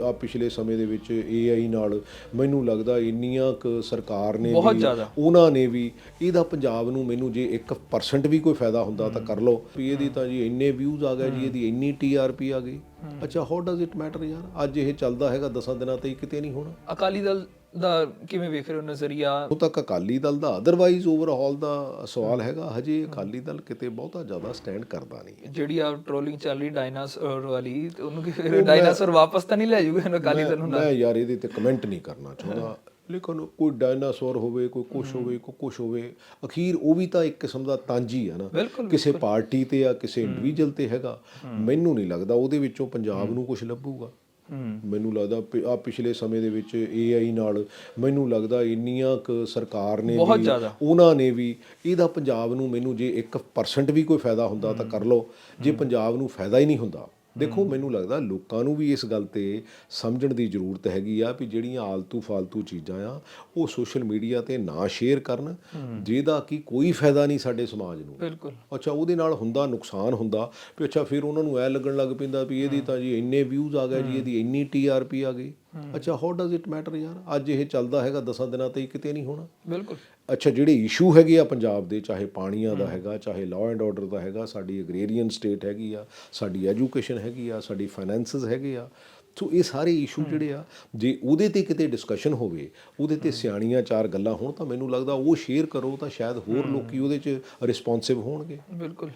ਆ ਪਿਛਲੇ ਸਮੇਂ ਦੇ ਵਿੱਚ AI ਨਾਲ ਮੈਨੂੰ ਲੱਗਦਾ ਇੰਨੀਆਂ ਕੁ ਸਰਕਾਰ ਨੇ ਵੀ। ਉਹਨਾਂ ਨੇ ਵੀ ਇਹਦਾ ਪੰਜਾਬ ਨੂੰ ਮੈਨੂੰ ਜੇ 1% ਵੀ ਕੋਈ ਫਾਇਦਾ ਹੁੰਦਾ ਤਾਂ ਕਰ ਲਓ। ਵੀ ਇਹਦੀ ਤਾਂ ਜੀ ਇੰਨੇ ਵਿਊਜ਼ ਆ ਗਏ ਜੀ ਇਹਦੀ ਇੰਨੀ TRP ਆ ਗਈ। ਅੱਛਾ ਹਾਊ ਡਸ ਇਟ ਮੈਟਰ ਯਾਰ? ਅੱਜ ਇਹ ਚੱਲਦਾ ਹੈਗਾ ਦਸਾਂ ਦਿਨਾਂ ਤੇ ਕਿਤੇ ਨਹੀਂ ਹੋਣਾ। ਅਕਾਲੀ ਦਲ ਦਾ ਕਿਵੇਂ ਵੇਖ ਰਹੇ ਹੋ ਨਜ਼ਰੀਆ? ਉਹ ਤੱਕ ਅਕਾਲੀ ਦਲ ਦਾ ਅਦਰਵਾਈਜ਼ ਓਵਰਆਲ ਦਾ ਸਵਾਲ ਹੈਗਾ ਹਜੇ ਅਕਾਲੀ ਦਲ ਕਿਤੇ ਬਹੁਤਾ ਜ਼ਿਆਦਾ ਸਟੈਂਡ ਕਰਦਾ ਨਹੀਂ ਹੈ। ਜਿਹੜੀ ਆ ਟ੍ਰੋਲਿੰਗ ਚੱਲ ਰਹੀ ਡਾਇਨਾਸੌਰ ਵਾਲੀ ਤੇ ਉਹਨੂੰ ਕਿ ਡਾਇਨਾਸੌਰ ਵਾਪਸ ਤਾਂ ਨਹੀਂ ਲੈ ਜੂਗੇ ਇਹਨੂੰ ਅਕਾਲੀ ਦਲ ਨੂੰ ਮੈਂ ਯਾਰ ਇਹਦੇ ਤੇ ਕਮੈਂਟ ਨਹੀਂ ਕਰਨਾ ਚਾਹੁੰਦਾ। ਲੇਕਿਨ ਕੋਈ ਡਾਇਨਾਸੌਰ ਹੋਵੇ ਕੋਈ ਕੁਛ ਹੋਵੇ ਕੋਈ ਕੁਛ ਹੋਵੇ ਅਖੀਰ ਉਹ ਵੀ ਤਾਂ ਇੱਕ ਕਿਸਮ ਦਾ ਤਾਂਜੀ ਆ ਨਾ। ਕਿਸੇ ਪਾਰਟੀ ਤੇ ਆ ਕਿਸੇ ਇੰਡੀਵਿਜੂਅਲ ਤੇ ਹੈਗਾ। ਮੈਨੂੰ ਨਹੀਂ ਲੱਗਦਾ ਉਹਦੇ ਵਿੱਚੋਂ ਪੰਜਾਬ ਨੂੰ ਕੁਝ ਲੱਭੂਗਾ। ਮੈਨੂੰ ਲੱਗਦਾ ਆ ਪਿਛਲੇ ਸਮੇਂ ਦੇ ਵਿੱਚ AI ਨਾਲ ਮੈਨੂੰ ਲੱਗਦਾ ਇੰਨੀਆਂ ਕੁ ਸਰਕਾਰ ਨੇ ਵੀ। ਉਹਨਾਂ ਨੇ ਵੀ ਇਹਦਾ ਪੰਜਾਬ ਨੂੰ ਮੈਨੂੰ ਜੇ 1% ਵੀ ਕੋਈ ਫਾਇਦਾ ਹੁੰਦਾ ਤਾਂ ਕਰ ਲਓ। ਜੇ ਪੰਜਾਬ ਨੂੰ ਫਾਇਦਾ ਹੀ ਨਹੀਂ ਹੁੰਦਾ ਦੇਖੋ ਮੈਨੂੰ ਲੱਗਦਾ ਲੋਕਾਂ ਨੂੰ ਵੀ ਇਸ ਗੱਲ ਤੇ ਸਮਝਣ ਦੀ ਜ਼ਰੂਰਤ ਹੈਗੀ ਆ ਵੀ ਜਿਹੜੀਆਂ ਆਲਤੂ ਫਾਲਤੂ ਚੀਜ਼ਾਂ ਆ ਉਹ ਸੋਸ਼ਲ ਮੀਡੀਆ ਤੇ ਨਾ ਸ਼ੇਅਰ ਕਰਨ ਜਿਹਦਾ ਕਿ ਕੋਈ ਫਾਇਦਾ ਨਹੀਂ ਸਾਡੇ ਸਮਾਜ ਨੂੰ। ਬਿਲਕੁਲ। ਅੱਛਾ ਉਹਦੇ ਨਾਲ ਹੁੰਦਾ ਨੁਕਸਾਨ ਹੁੰਦਾ ਵੀ ਅੱਛਾ ਫਿਰ ਉਹਨਾਂ ਨੂੰ ਐ ਲੱਗਣ ਲੱਗ ਪੈਂਦਾ ਵੀ ਇਹਦੀ ਤਾਂ ਜੀ ਇੰਨੇ ਵਿਊਜ਼ ਆ ਗਏ ਜੀ ਇਹਦੀ ਇੰਨੀ TRP ਆ ਗਈ। ਅੱਛਾ ਹਾਊ ਡਸ ਇਟ ਮੈਟਰ ਯਾਰ? ਅੱਜ ਇਹ ਚੱਲਦਾ ਹੈਗਾ ਦਸਾਂ ਦਿਨਾਂ ਤੇ ਕਿਤੇ ਨਹੀਂ ਹੋਣਾ। ਬਿਲਕੁਲ। ਅੱਛਾ ਜਿਹੜੇ ਇਸ਼ੂ ਹੈਗੇ ਆ ਪੰਜਾਬ ਦੇ ਚਾਹੇ ਪਾਣੀਆਂ ਦਾ ਹੈਗਾ ਚਾਹੇ ਲਾਅ ਐਂਡ ਆਰਡਰ ਦਾ ਹੈਗਾ ਸਾਡੀ ਐਗਰੀਰੀਅਨ ਸਟੇਟ ਹੈਗੀ ਆ ਸਾਡੀ ਐਜੂਕੇਸ਼ਨ ਹੈਗੀ ਆ ਸਾਡੀ ਫਾਈਨੈਂਸਸ ਹੈਗੇ ਆ। ਸੋ ਇਹ ਸਾਰੇ ਇਸ਼ੂ ਜਿਹੜੇ ਆ ਜੇ ਉਹਦੇ ਤੇ ਕਿਤੇ ਡਿਸਕਸ਼ਨ ਹੋਵੇ ਉਹਦੇ ਤੇ ਸਿਆਣੀਆਂ ਚਾਰ ਗੱਲਾਂ ਹੋਣ ਤਾਂ ਮੈਨੂੰ ਲੱਗਦਾ ਉਹ ਸ਼ੇਅਰ ਕਰੋ ਤਾਂ ਸ਼ਾਇਦ ਹੋਰ ਲੋਕੀ ਉਹਦੇ 'ਚ ਰਿਸਪੌਂਸਿਵ ਹੋਣਗੇ। ਬਿਲਕੁਲ।